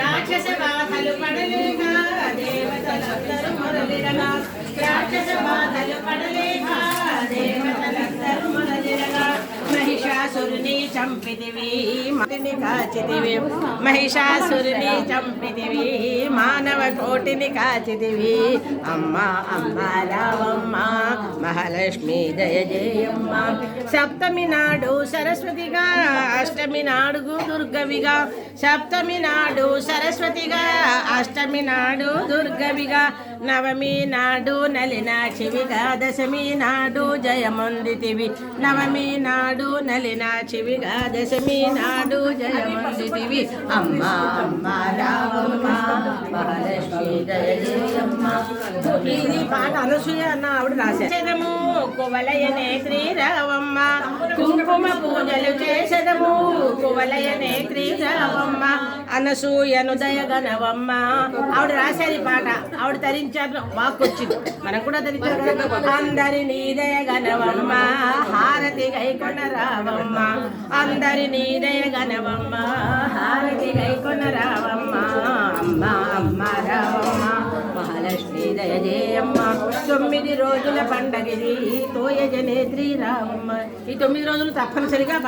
రాక్షస బాధలు పడలేక దేవతలందరూ మొరలిరగా. రాక్షస బాధలు పడలేక దేవతలందరూ మొరలిరగా. మహిషాసురుని చంపితివి మతిని కాచితివి. మహిషాసురుని చంపితివి. కోటిని కాచిదివి అమ్మ అమ్మ రావమ్మ మహాలక్ష్మి జయ జయమ్మ. సప్తమి నాడు సరస్వతిగా అష్టమి నాడు దుర్గవిగా సప్తమి నాడు సరస్వతిగా అష్టమి నాడు దుర్గవిగా నవమి నాడు నలినాక్షివిగా దశమి నాడు జయమందితివి. నవమి నాడు నలినాక్షివిగా దశమి నాడు జయమందితివి. అమ్మ అమ్మ రావమ్మ మహాలక్ష్మి జయ జయమ్మ ఇది పాట అనసూయ అన్న ఆవిడ రాసేదము కువలయనే శ్రీరావమ్మ. కుంకుమ పూజలు చేసదము కువలయనే శ్రీరావమ్మ అనసూయనుదయ దయగనవమ్మ ఆవిడ రాసేది పాట ఆవిడ ధరించారు వాక్ వచ్చింది మనం కూడా ధరించారు అందరి అందరినీ హారతి గైకొన రావమ్మ. నీదయ దయగనవమ్మ హారతి గైకొన రావమ్మ. అమ్మ అమ్మ రావమ్మ మహాలక్ష్మి దయజేయమ్మ తొమ్మిది రోజుల పండగది తోయజనేత్రి శ్రీరామమ్మ ఈ తొమ్మిది రోజులు తప్పనిసరిగా